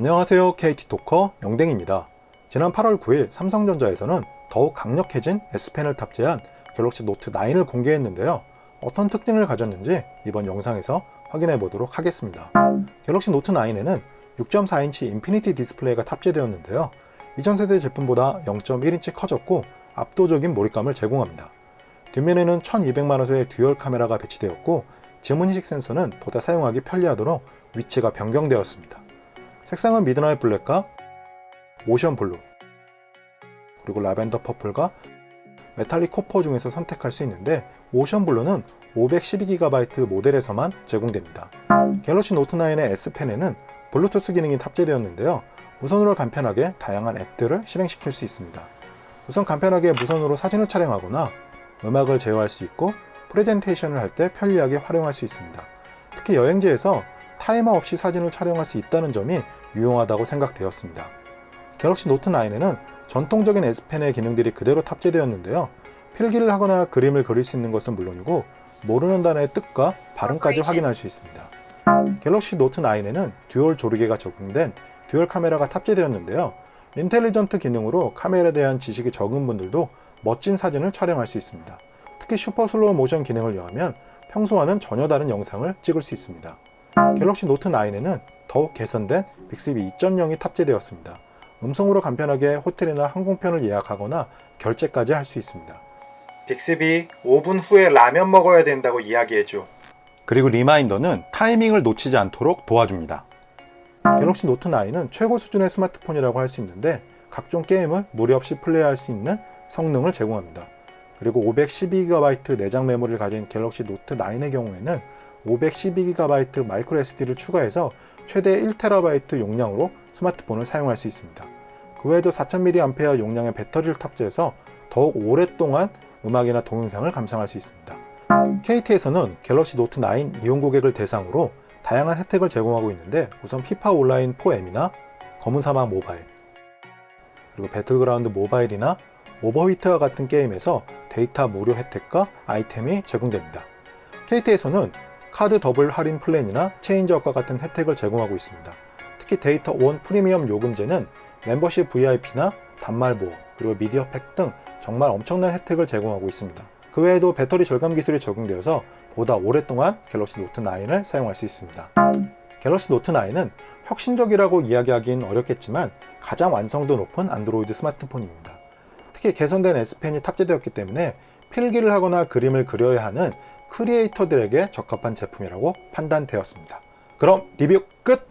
안녕하세요. KT 토커 영댕입니다. 지난 8월 9일 삼성전자에서는 더욱 강력해진 S펜을 탑재한 갤럭시 노트 9을 공개했는데요. 어떤 특징을 가졌는지 이번 영상에서 확인해 보도록 하겠습니다. 갤럭시 노트 9에는 6.4인치 인피니티 디스플레이가 탑재되었는데요. 이전 세대 제품보다 0.1인치 커졌고 압도적인 몰입감을 제공합니다. 뒷면에는 1200만화소의 듀얼 카메라가 배치되었고 지문인식 센서는 보다 사용하기 편리하도록 위치가 변경되었습니다. 색상은 미드나잇 블랙과 오션 블루 그리고 라벤더 퍼플과 메탈릭 코퍼 중에서 선택할 수 있는데 오션 블루는 512GB 모델에서만 제공됩니다. 갤럭시 노트 9의 S펜에는 블루투스 기능이 탑재되었는데요. 무선으로 간편하게 다양한 앱들을 실행시킬 수 있습니다. 우선 간편하게 무선으로 사진을 촬영하거나 음악을 제어할 수 있고 프레젠테이션을 할 때 편리하게 활용할 수 있습니다. 특히 여행지에서 타이머 없이 사진을 촬영할 수 있다는 점이 유용하다고 생각되었습니다. 갤럭시 노트 9에는 전통적인 S펜의 기능들이 그대로 탑재되었는데요. 필기를 하거나 그림을 그릴 수 있는 것은 물론이고 모르는 단어의 뜻과 발음까지 확인할 수 있습니다. 갤럭시 노트 9에는 듀얼 조리개가 적용된 듀얼 카메라가 탑재되었는데요. 인텔리전트 기능으로 카메라에 대한 지식이 적은 분들도 멋진 사진을 촬영할 수 있습니다. 특히 슈퍼 슬로우 모션 기능을 이용하면 평소와는 전혀 다른 영상을 찍을 수 있습니다. 갤럭시 노트 9에는 더욱 개선된 빅스비 2.0이 탑재되었습니다. 음성으로 간편하게 호텔이나 항공편을 예약하거나 결제까지 할 수 있습니다. 빅스비 5분 후에 라면 먹어야 된다고 이야기해줘. 그리고 리마인더는 타이밍을 놓치지 않도록 도와줍니다. 갤럭시 노트 9은 최고 수준의 스마트폰이라고 할 수 있는데 각종 게임을 무리 없이 플레이할 수 있는 성능을 제공합니다. 그리고 512GB 내장 메모리를 가진 갤럭시 노트 9의 경우에는 512GB 마이크로 SD를 추가해서 최대 1TB 용량으로 스마트폰을 사용할 수 있습니다. 그 외에도 4000mAh 용량의 배터리를 탑재해서 더욱 오랫동안 음악이나 동영상을 감상할 수 있습니다. KT에서는 갤럭시 노트 9 이용 고객을 대상으로 다양한 혜택을 제공하고 있는데 우선 피파 온라인 4M이나 검은 사막 모바일 그리고 배틀그라운드 모바일이나 오버히트와 같은 게임에서 데이터 무료 혜택과 아이템이 제공됩니다. KT에서는 카드 더블 할인 플랜이나 체인저업과 같은 혜택을 제공하고 있습니다. 특히 데이터 온 프리미엄 요금제는 멤버십 VIP나 단말 보험, 그리고 미디어 팩 등 정말 엄청난 혜택을 제공하고 있습니다. 그 외에도 배터리 절감 기술이 적용되어서 보다 오랫동안 갤럭시 노트 9을 사용할 수 있습니다. 갤럭시 노트 9은 혁신적이라고 이야기하기는 어렵겠지만 가장 완성도 높은 안드로이드 스마트폰입니다. 특히 개선된 S펜이 탑재되었기 때문에 필기를 하거나 그림을 그려야 하는 크리에이터들에게 적합한 제품이라고 판단되었습니다. 그럼 리뷰 끝!